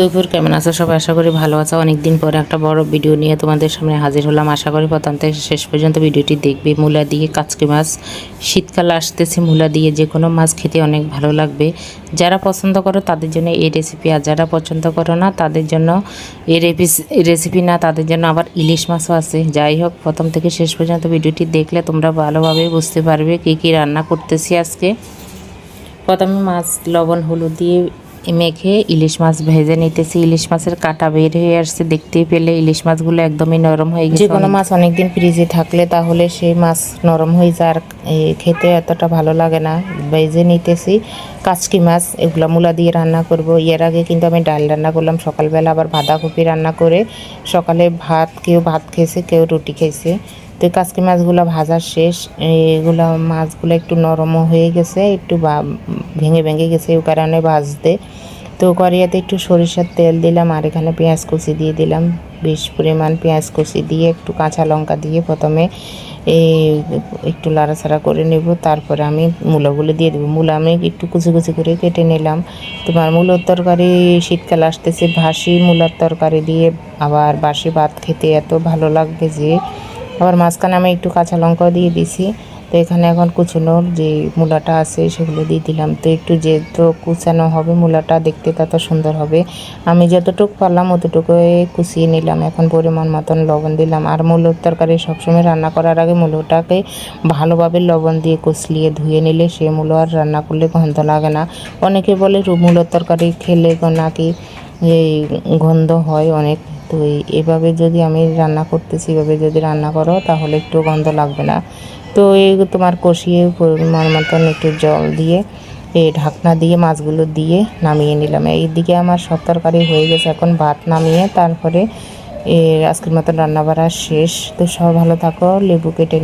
দুপুর কেমন আছো সবাই? আশা করি ভালো আছো। অনেকদিন পরে একটা বড় ভিডিও নিয়ে তোমাদের সামনে হাজির হলাম। আশা করি প্রথম থেকে শেষ পর্যন্ত ভিডিওটি দেখবে। মূলা দিয়ে কাচকি মাছ। শীতকাল আসতেছে, মূলা দিয়ে যে কোনো মাছ খেতে অনেক ভালো লাগবে। যারা পছন্দ করো, তাদের জন্য এই রেসিপি আর যারা পছন্দ করো না, তাদের জন্য এই রেসিপি না, তাদের জন্য আবার ইলিশ মাছও আছে। যাই হোক প্রথম থেকে শেষ পর্যন্ত ভিডিওটি দেখলে তোমরা ভালোভাবে বুঝতে পারবে কী কী রান্না করতেছি আজকে। প্রথমে মাছ, লবণ, হলুদ দিয়ে মেখে ইলিশ মাছ ভেজে নিতেছি। ইলিশ মাছের কাটা বের হয়ে আসছে দেখতেই পেলে। ইলিশ মাছগুলো একদমই নরম হয়ে গেছে। যে কোনো মাছ অনেকদিন ফ্রিজে থাকলে তাহলে সেই মাছ নরম হয়ে যায় আর খেতে এতটা ভালো লাগে না। ভেজে নিতেছি। কাচকি মাছ, এগুলো মূলা দিয়ে রান্না করব। এর আগে কিন্তু আমি ডাল রান্না করলাম। সকালবেলা আবার বাঁধাকপি রান্না করে সকালে ভাত, কেউ ভাত খেয়েছে, কেউ রুটি খেয়েছে। তো কাজকি মাছগুলো ভাজা শেষ। এগুলো মাছগুলো একটু নরমও হয়ে গেছে, একটু ভেঙে ভেঙে গেছে এই কারণে ভাজতে। তো কড়াইয়াতে একটু সরিষার তেল দিলাম আর এখানে পেঁয়াজ কুচি দিয়ে দিলাম। বেশ পরিমাণ পেঁয়াজ কুচি দিয়ে, একটু কাঁচা লঙ্কা দিয়ে প্রথমে এই একটু লাড়াছাড়া করে নেব, তারপরে আমি মূলাগুলো দিয়ে দেবো। মূলা আমি একটু কুচি কুচি করে কেটে নিলাম। তোমার মূলোর তরকারি শীতকাল আসতেছে ভাসি মূলার তরকারি দিয়ে আবার বাসি ভাত খেতে এত ভালো লাগবে যে আবার মাঝখানে আমি একটু কাঁচা লঙ্কাও দিয়ে দিছি তো এখানে এখন কুচনোর যে মূলাটা আছে সেগুলো দিয়ে দিলাম। তো একটু যেহেতু কুচানো হবে মূলাটা, দেখতে তত সুন্দর হবে। আমি যতটুকু পারলাম অতটুকু কুচিয়ে নিলাম। এখন পরিমাণ মতন লবণ দিলাম। আর মূলোর তরকারি সবসময় রান্না করার আগে মূলোটাকে ভালোভাবে লবণ দিয়ে কুচলিয়ে ধুয়ে নিলে সে মূলো আর রান্না করলে গন্ধ লাগে না। অনেকে বলে মূলোর তরকারি খেলে নাকি এই গন্ধ হয় অনেক। তো এভাবে যদি আমি রান্না করতেছি, এভাবে যদি রান্না করো, তাহলে একটু গন্ধ লাগবে না। তো এই তোমার কষিয়ে পরিমাণ মতন একটু জল দিয়ে, এই ঢাকনা দিয়ে, মাছগুলো দিয়ে নামিয়ে নিলাম। এই দিকে আমার সব তরকারি হয়ে গেছে, এখন ভাত নামিয়ে তারপরে আজকের মতন রান্নাবাড়া শেষ। তো সব ভালো থাকো, লেবু কেটে